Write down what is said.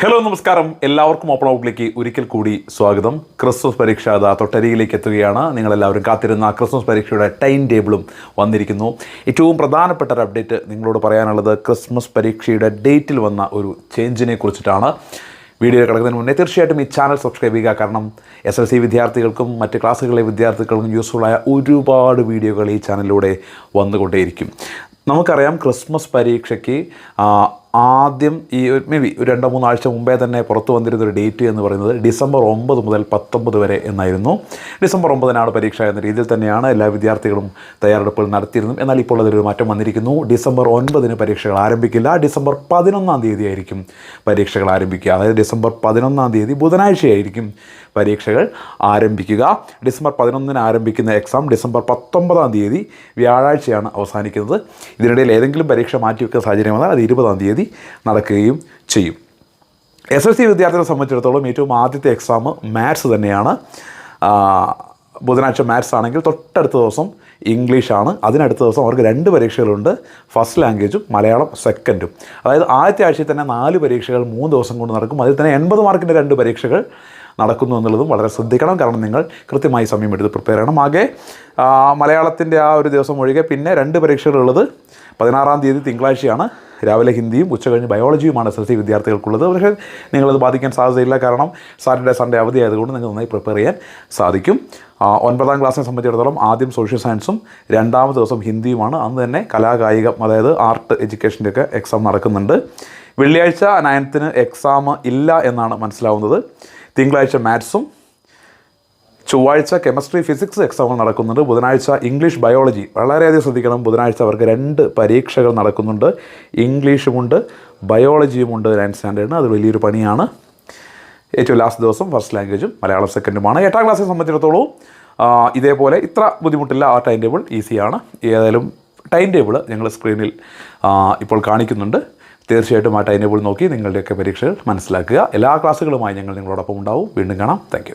Hello നമസ്കാരം. എല്ലാവർക്കും open ഔട്ടിലേക്ക് ഒരിക്കൽ കൂടി സ്വാഗതം. ക്രിസ്മസ് പരീക്ഷ അതാ തൊട്ടരിയിലേക്ക് എത്തുകയാണ്. നിങ്ങളെല്ലാവരും കാത്തിരുന്ന ക്രിസ്മസ് പരീക്ഷയുടെ ടൈം ടേബിളും വന്നിരിക്കുന്നു. ഏറ്റവും പ്രധാനപ്പെട്ട ഒരു അപ്ഡേറ്റ് നിങ്ങളോട് പറയാനുള്ളത് ക്രിസ്മസ് പരീക്ഷയുടെ ഡേറ്റിൽ വന്ന ഒരു ചേഞ്ചിനെ കുറിച്ചിട്ടാണ്. വീഡിയോ കിടക്കുന്നതിന് മുന്നേ തീർച്ചയായിട്ടും ഈ ചാനൽ സബ്സ്ക്രൈബ് ചെയ്യുക. കാരണം എസ് എൽ സി വിദ്യാർത്ഥികൾക്കും മറ്റ് ക്ലാസ്സുകളിലെ വിദ്യാർത്ഥികൾക്കും യൂസ്ഫുള്ളായ ഒരുപാട് വീഡിയോകൾ ഈ ചാനലിലൂടെ വന്നുകൊണ്ടേയിരിക്കും. നമുക്കറിയാം ക്രിസ്മസ് പരീക്ഷയ്ക്ക് ആദ്യം ഈ മേ ബി ഒരു രണ്ടോ മൂന്നോ ആഴ്ച മുമ്പേ തന്നെ പുറത്തു വന്നിരുന്ന ഒരു ഡേറ്റ് എന്ന് പറയുന്നത് ഡിസംബർ ഒമ്പത് മുതൽ പത്തൊമ്പത് വരെ എന്നായിരുന്നു. ഡിസംബർ ഒമ്പതിനാണ് പരീക്ഷ എന്ന രീതിയിൽ തന്നെയാണ് എല്ലാ വിദ്യാർത്ഥികളും തയ്യാറെടുപ്പുകൾ നടത്തിയിരുന്നത്. എന്നാൽ ഇപ്പോൾ അതിലൊരു മാറ്റം വന്നിരിക്കുന്നു. ഡിസംബർ ഒൻപതിന് പരീക്ഷകൾ ആരംഭിക്കില്ല. ഡിസംബർ പതിനൊന്നാം തീയതി ആയിരിക്കും പരീക്ഷകൾ ആരംഭിക്കുക. അതായത് ഡിസംബർ പതിനൊന്നാം തീയതി ബുധനാഴ്ചയായിരിക്കും പരീക്ഷകൾ ആരംഭിക്കുക. ഡിസംബർ പതിനൊന്നിന് ആരംഭിക്കുന്ന എക്സാം ഡിസംബർ പത്തൊമ്പതാം തീയതി വ്യാഴാഴ്ചയാണ് അവസാനിക്കുന്നത്. ഇതിനിടയിൽ ഏതെങ്കിലും പരീക്ഷ മാറ്റിവെക്കുന്ന സാഹചര്യം വന്നാൽ അത് ഇരുപതാം തീയതി നടക്കുകയും ചെയ്യും. എസ് എൽ സി വിദ്യാർത്ഥികളെ സംബന്ധിച്ചിടത്തോളം ഏറ്റവും ആദ്യത്തെ എക്സാം മാത്സ് തന്നെയാണ്. ബുധനാഴ്ച മാത്സ് ആണെങ്കിൽ തൊട്ടടുത്ത ദിവസം ഇംഗ്ലീഷാണ് അതിനടുത്ത ദിവസം അവർക്ക് രണ്ട് പരീക്ഷകളുണ്ട്. ഫസ്റ്റ് ലാംഗ്വേജും മലയാളം സെക്കൻഡും അതായത് ആദ്യത്തെ ആഴ്ചയിൽ തന്നെ നാല് പരീക്ഷകൾ മൂന്ന് ദിവസം കൊണ്ട് നടക്കും. അതിൽ തന്നെ എൺപത് മാർക്കിന്റെ രണ്ട് പരീക്ഷകൾ നടക്കുന്നു എന്നുള്ളതും വളരെ ശ്രദ്ധിക്കണം. കാരണം നിങ്ങൾ കൃത്യമായി സമയം എടുത്ത് പ്രിപ്പയർ ചെയ്യണം. ആകെ മലയാളത്തിന്റെ ആ ഒരു ദിവസം ഒഴികെ പിന്നെ രണ്ട് പരീക്ഷകളുള്ളത് പതിനാറാം തീയതി തിങ്കളാഴ്ചയാണ്. രാവിലെ ഹിന്ദിയും ഉച്ച കഴിഞ്ഞ് ബയോളജിയുമാണ് എസ് എസ് സി വിദ്യാർത്ഥികൾക്കുള്ളത്. പക്ഷേ നിങ്ങളത് ബാധിക്കാൻ സാധ്യതയില്ല. കാരണം സാറ്റർഡേ സൺഡേ അവധി ആയതുകൊണ്ട് നിങ്ങൾ നന്നായി പ്രിപ്പയർ ചെയ്യാൻ സാധിക്കും. ഒൻപതാം ക്ലാസ്സിനെ സംബന്ധിച്ചിടത്തോളം ആദ്യം സോഷ്യൽ സയൻസും രണ്ടാമത്തെ ദിവസം ഹിന്ദിയുമാണ്. അന്ന് തന്നെ കലാകായികം അതായത് ആർട്ട് എഡ്യൂക്കേഷന്റെയൊക്കെ എക്സാം നടക്കുന്നുണ്ട്. വെള്ളിയാഴ്ച നയൻത്തിന് എക്സാം ഇല്ല എന്നാണ് മനസ്സിലാവുന്നത്. തിങ്കളാഴ്ച മാത്സും ചൊവ്വാഴ്ച കെമിസ്ട്രി ഫിസിക്സ് എക്സാമുകൾ നടക്കുന്നുണ്ട്. ബുധനാഴ്ച ഇംഗ്ലീഷ് ബയോളജി വളരെയധികം ശ്രദ്ധിക്കണം. ബുധനാഴ്ച അവർക്ക് രണ്ട് പരീക്ഷകൾ നടക്കുന്നുണ്ട്. ഇംഗ്ലീഷുമുണ്ട് ബയോളജിയുമുണ്ട് നയൻത് സ്റ്റാൻഡേർഡിന് അത് വലിയൊരു പണിയാണ്. ഏറ്റവും ലാസ്റ്റ് ദിവസം ഫസ്റ്റ് ലാംഗ്വേജും മലയാളം സെക്കൻഡുമാണ് എട്ടാം ക്ലാസ്സിനെ സംബന്ധിച്ചിടത്തോളം ഇതേപോലെ ഇത്ര ബുദ്ധിമുട്ടില്ല. ആ ടൈം ടേബിൾ ഈസിയാണ് ഏതായാലും ടൈം ടേബിൾ ഞങ്ങൾ സ്ക്രീനിൽ ഇപ്പോൾ കാണിക്കുന്നുണ്ട്. തീർച്ചയായിട്ടും ആ ടൈം ടേബിൾ നോക്കി നിങ്ങളുടെയൊക്കെ പരീക്ഷകൾ മനസ്സിലാക്കുക. എല്ലാ ക്ലാസ്സുകളുമായി ഞങ്ങൾ നിങ്ങളോടൊപ്പം ഉണ്ടാവും. വീണ്ടും കാണാം. താങ്ക്